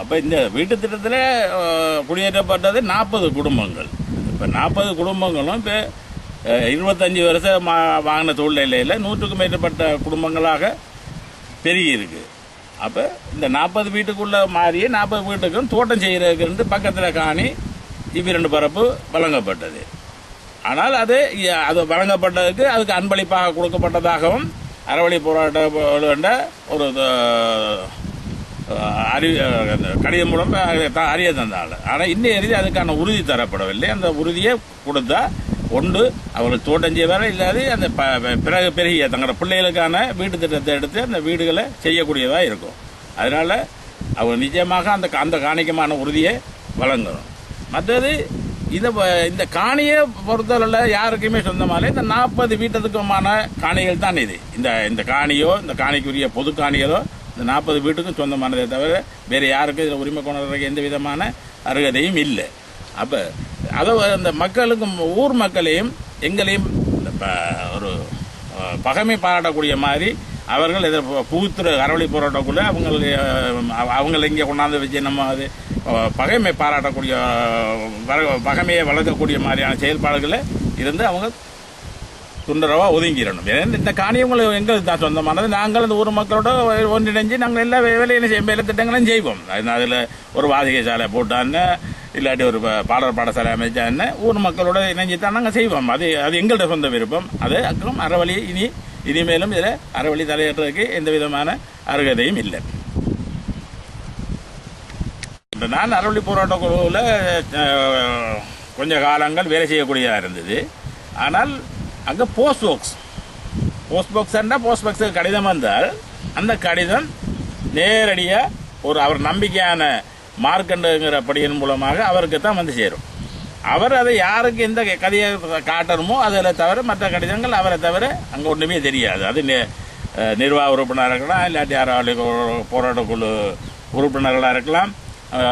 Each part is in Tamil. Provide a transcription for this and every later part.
அப்போ இந்த வீட்டு திட்டத்தில் குடியேற்றப்பட்டது நாற்பது குடும்பங்கள். இப்போ நாற்பது குடும்பங்களும் இப்போ இருபத்தஞ்சி வருஷம் மா- வாங்கின சூழ்நிலையில் நூற்றுக்கும் மேற்பட்ட குடும்பங்களாக பெருகியிருக்கு. அப்போ இந்த நாற்பது வீட்டுக்குள்ளே மாறிய நாற்பது வீட்டுக்கும் தோட்டம் செய்கிறதுக்கு பக்கத்தில் காணி இவ்விரண்டு பரப்பு வழங்கப்பட்டது. ஆனால் அது அது வழங்கப்பட்டதுக்கு அதுக்கு அன்பளிப்பாக கொடுக்கப்பட்டதாகவும் அறவழி போராட்ட ஒரு அறி அந்த கடிதம் மூலம் அறிய தந்தாள். ஆனால் இன்னும் எழுதி அதுக்கான உறுதி தரப்படவில்லை. அந்த உறுதியை கொடுத்தா ஒன்று அவர்கள் தோட்டம் செய்வார இல்லாது அந்த ப- பிறகு பெருகிய தங்களோட பிள்ளைகளுக்கான வீட்டு திட்டத்தை எடுத்து அந்த வீடுகளை செய்யக்கூடியதாக இருக்கும். அதனால அவங்க நிச்சயமாக அந்த அந்த காணிக்கமான உறுதியை வழங்கணும். மற்றது இந்த வ- இந்த காணியை பொறுத்தவரையில் யாருக்குமே சொந்தமாலே இந்த நாற்பது வீட்டத்துக்குமான காணிகள் தான் இது. இந்த இந்த காணியோ இந்த காணிக்குரிய பொது காணிகளோ இந்த நாற்பது வீட்டுக்கும் சொந்தமானதே தவிர வேறு யாருக்கும் இதில் உரிமை கொண்டாடுறதுக்கு எந்த விதமான அருகதையும் இல்லை. அப்போ அதை அந்த மக்களுக்கும் ஊர் மக்களையும் எங்களையும் ஒரு பகைமை பாராட்டக்கூடிய மாதிரி அவர்கள் இதை பூத்துற அறவழி போராட்டக்குள்ளே அவங்களுடைய அவங்கள இங்கே கொண்டாந்து வச்சு நம்ம அது பகைமை பாராட்டக்கூடிய பகைமையை வளர்க்கக்கூடிய மாதிரியான செயல்பாடுகளை இருந்து அவங்க துண்டரவா ஒதுங்கிடணும். ஏன்னா இந்த காணியங்களை எங்களுக்கு தான் சொந்தமானது. நாங்கள் அந்த ஊர் மக்களோட ஒன்றிணைஞ்சு நாங்கள் எல்லா வே- வேலையிலும் செய்ய வேலை திட்டங்களும் செய்வோம். அதில் ஒரு வாதிகை சாலை போட்டான்னு இல்லாட்டி ஒரு பாடல் பாடசாலை அமைச்சான்னு ஊர் மக்களோட இணைஞ்சு தான் நாங்கள் செய்வோம். அது அது எங்கள்கிட்ட சொந்த விருப்பம். அது அக்கம் அறவழி இனி இனிமேலும் இதில் அறவழி தலையேற்றதுக்கு எந்த விதமான அருகதையும் இல்லை. நான் அறவழி போராட்ட குழுவில் கொஞ்ச காலங்கள் வேலை செய்யக்கூடியதாக இருந்தது. ஆனால் அங்கே போஸ்ட் பாக்ஸ் போஸ்ட் பாக்ஸ்னா போஸ்ட் பாக்ஸுக்கு கடிதம் வந்தால் அந்த கடிதம் நேரடியாக ஒரு அவர் நம்பிக்கையான மார்க்கண்டுங்கிற படியின் மூலமாக அவருக்கு தான் வந்து சேரும். அவர் அதை யாருக்கு எந்த கதையை காட்டணுமோ அதில் தவிர மற்ற கடிதங்கள் அவரை தவிர அங்கே ஒன்றுமே தெரியாது. அது நி- நிர்வாக உறுப்பினராக இருக்கலாம் இல்லாட்டி யாராவது போராட்டக்குழு உறுப்பினர்களாக இருக்கலாம்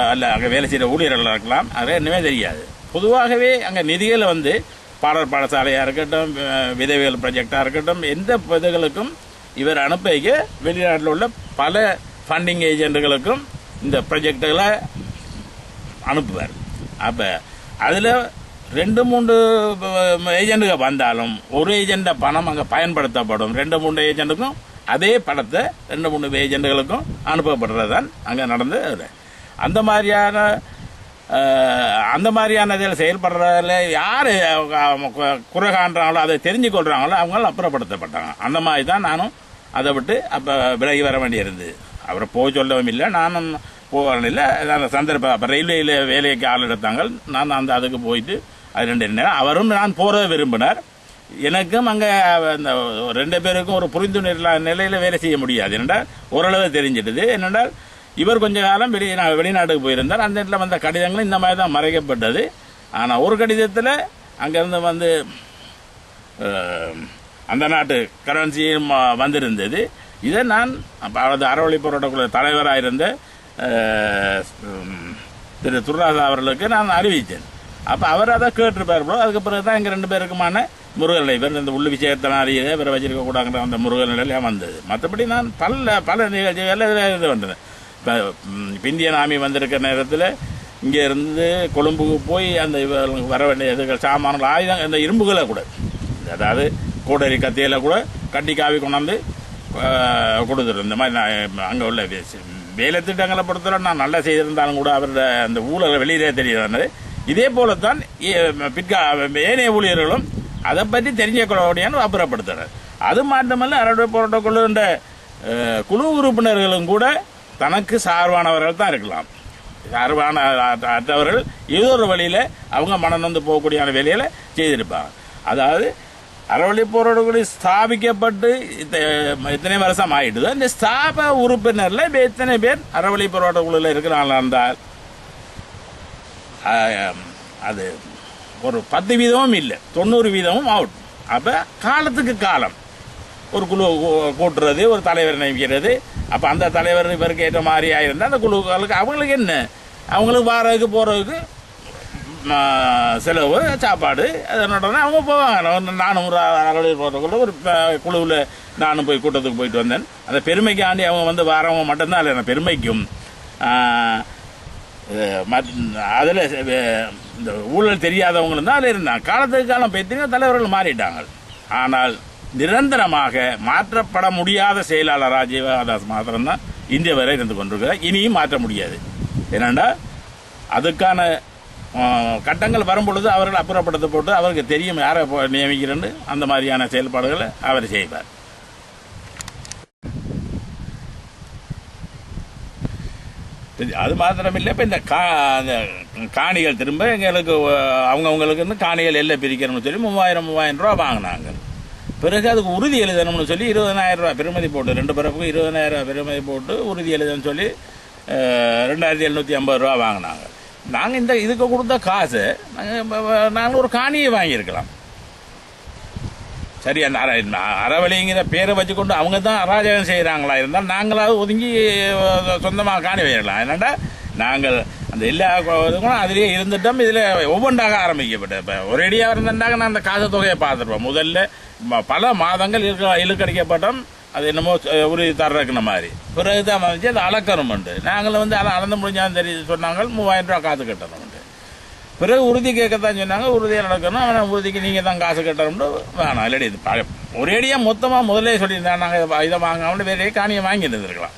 அல்ல அங்கே வேலை செய்கிற ஊழியர்களாக இருக்கலாம் அது ஒன்றுமே தெரியாது. பொதுவாகவே அங்கே நிதிகளை வந்து பாடல் பாடசாலையாக இருக்கட்டும் அஹ் விதவிகள் ப்ராஜெக்டாக இருக்கட்டும் எந்த இதுகளுக்கும் இவர் அனுப்பிக்க வெளிநாட்டில் உள்ள பல ஃபண்டிங் ஏஜென்ட்டுகளுக்கும் இந்த ப்ராஜெக்டுகளை அனுப்புவார். அப்போ அதில் ரெண்டு மூன்று ஏஜென்ட்டுகள் வந்தாலும் ஒரு ஏஜெண்ட பணம் அங்கே பயன்படுத்தப்படும். ரெண்டு மூணு ஏஜெண்ட்டுக்கும் அதே படத்தை ரெண்டு மூணு ஏஜெண்ட்டுகளுக்கும் அனுப்பப்படுறது தான் அங்கே நடந்து அந்த மாதிரியான அந்த மாதிரியான இதில் செயல்படுறதில் யார் குறை காண்றாங்களோ அதை தெரிஞ்சு கொள்றாங்களோ அப்புறப்படுத்தப்பட்டாங்க. அந்த மாதிரி தான் நானும் அதை விட்டு அப்போ விலகி வர வேண்டியிருந்தது. அவரை போக சொல்லவும் இல்லை நானும் போகணும் இல்லை. அந்த சந்தர்ப்பம் அப்போ ரயில்வேயில் வேலைக்கு ஆள் எடுத்தாங்க நான் அந்த அதுக்கு போயிட்டு அது ரெண்டு நேரம். அவரும் நான் போகிறத விரும்பினார். எனக்கும் அங்கே அந்த ரெண்டு பேருக்கும் ஒரு புரிந்துணர்வு நிலையில் வேலை செய்ய முடியாது. என்னென்றால் ஓரளவு தெரிஞ்சிட்டது. என்னென்றால் இவர் கொஞ்ச காலம் வெளி வெளிநாட்டுக்கு போயிருந்தார். அந்த இடத்துல வந்த கடிதங்களும் இந்த மாதிரி தான் மறைக்கப்பட்டது. ஆனால் ஒரு கடிதத்தில் அங்கேருந்து வந்து அந்த நாட்டு கரன்சியும் வந்திருந்தது. இதை நான் அப்போ அவரது அறவழி போராட்டக்குழு தலைவராக இருந்த திரு துர்ராசா அவர்களுக்கு நான் அறிவித்தேன். அப்போ அவர் அதை கேட்டிருப்பார் போல அதுக்கு பிறகு தான் எங்கள் ரெண்டு பேருக்குமான முருகன் இவர் இந்த உள்ளு விஷயத்தினாலேயே இவரை வச்சிருக்க கூடாங்கிற அந்த முருகன் நிலையில வந்தது. மற்றபடி நான் பல பல நிகழ்ச்சிகளில் இதில் இது வந்தேன். இந்தியன் ஆமி வந்திருக்கிற நேரத்தில் இங்கேருந்து கொழும்புக்கு போய் அந்த இவர்களுக்கு வர வேண்டிய இதுகள் சாமான்கள் ஆயுதம் இந்த இரும்புகளை கூட அதாவது கூடரி கத்தியில் கூட கட்டி காவி கொண்டாந்து கொடுத்துரு இந்த மாதிரி நான் அங்கே உள்ள வேலை திட்டங்களை பொறுத்தவரை நான் நல்லா செய்திருந்தாலும் கூட அவரோட அந்த ஊழலை வெளியிலே தெரியாது இதே போல ஏ- பிற்கா ஏனைய ஊழியர்களும் அதை பற்றி தெரிஞ்சுக்கொள்ளக்கூடியான்னு அப்புறப்படுத்துறாரு. அது மாத்திரமல்ல அறவடை போராட்ட குழு உறுப்பினர்களும் கூட தனக்கு சார்பானவர்கள் தான் இருக்கலாம். சார்பான அற்றவர்கள் ஏதோ ஒரு வழியில் அவங்க மனம் வந்து போகக்கூடியான வேலையில் செய்திருப்பாங்க. அதாவது அறவழி போராட்டக்குழு ஸ்தாபிக்கப்பட்டு இத்த- இத்தனை வருஷம் ஆயிடுது இந்த ஸ்தாப உறுப்பினரில் இத்தனை எத்தனை பேர் அறவழி போராட்டக்குழுல இருக்கிறாங்களா இருந்தால் அது ஒரு பத்து வீதமும் இல்லை தொண்ணூறு வீதமும் அவுட் அப்போ காலத்துக்கு காலம். ஒரு குழு கூட்டுறது ஒரு தலைவர் நியமிக்கிறது. அப்போ அந்த தலைவர் இவருக்கு ஏற்ற மாதிரி ஆயிருந்தா அந்த குழுக்களுக்கு அவங்களுக்கு என்ன? அவங்களுக்கு வாரதுக்கு போகிறதுக்கு செலவு சாப்பாடு அதனோட அவங்க போவாங்க. நானும் ஒரு அறவழி போகிறதுக்குள்ள ஒரு குழுவில் நானும் போய் கூட்டத்துக்கு போயிட்டு வந்தேன். அந்த பெருமைக்காண்டி அவங்க வந்து வரவங்க மட்டும்தான் இல்லை பெருமைக்கும் அதில் இந்த ஊழல் தெரியாதவங்களும் தான் அதில் இருந்தாங்க. காலத்துக்கு காலம் பார்த்தீங்கன்னா தலைவர்கள் மாறிட்டாங்க. ஆனால் நிரந்தரமாக மாற்றப்பட முடியாத செயலாளர் ராஜீவாதாஸ் மாத்திரம்தான் இந்திய வரை இருந்து கொண்டிருக்கிறார். இனியும் மாற்ற முடியாது. ஏனென்றா அதுக்கான கட்டங்கள் வரும்பொழுது அவர்கள் அப்புறப்படுத்தப்பட்டு அவருக்கு தெரியும் யாரை நியமிக்கிறேன்னு அந்த மாதிரியான செயல்பாடுகளை அவர் செய்வார். அது மாத்திரமில்லை. இப்போ இந்த கா அந்த காணிகள் திரும்ப எங்களுக்கு அவங்கவுங்களுக்கு வந்து காணிகள் எல்லாம் பிரிக்கணும்னு சொல்லி மூவாயிரம் மூவாயிரம் ரூபா வாங்கினாங்க. பிறகு அதுக்கு உறுதி எழுதணும்னு சொல்லி இருபதனாயிரம் ரூபா பெருமதி போட்டு ரெண்டு பிறப்புக்கும் இருபதனாயிரம் ரூபா பெருமதி போட்டு உறுதி எழுதணும்னு சொல்லி ரெண்டாயிரத்தி எழுநூற்றி ஐம்பது ரூபா வாங்கினாங்க. நாங்கள் இந்த இதுக்கு கொடுத்த காசு நாங்கள் நாங்கள் ஒரு காணியை வாங்கியிருக்கலாம். சரி அந்த அற அறவழிங்கிற பேரை வச்சுக்கொண்டு அவங்க தான் அராஜகம் செய்கிறாங்களா இருந்தால் நாங்களாவது ஒதுங்கி சொந்தமாக காணி வைக்கலாம் என்னடா நாங்கள் அந்த எல்லா இதுக்கும் அதுலேயே இருந்துட்டோம். இதில் ஒவ்வொன்றாக ஆரம்பிக்கப்பட்ட. இப்போ ஒரேடியாக இருந்துட்டாங்க நான் அந்த காசு தொகையை பார்த்துருப்போம். முதல்ல பல மாதங்கள் இழுக்க இழுக்கடிக்கப்பட்டோம் அது என்னமோ உறுதி தர்றதுக்குன மாதிரி. பிறகு தான் வந்துச்சு அது அளக்கணும் உண்டு. நாங்களும் வந்து அதை அளந்து முடிஞ்சாலும் தெரிய சொன்னாங்க மூவாயிரம் ரூபா காசு கட்டணும் உண்டு. பிறகு உறுதி கேட்கத்தான் சொன்னாங்க உறுதியாக நடக்கணும். ஆனால் உறுதிக்கு நீங்கள் தான் காசு கட்டணும்னு வேணாம் இல்லாடி இது ஒரேடியாக மொத்தமாக முதலே சொல்லியிருந்தாங்க நாங்கள் இதை வாங்காமல் வேறே காணியை வாங்கிட்டு இருந்திருக்கலாம்.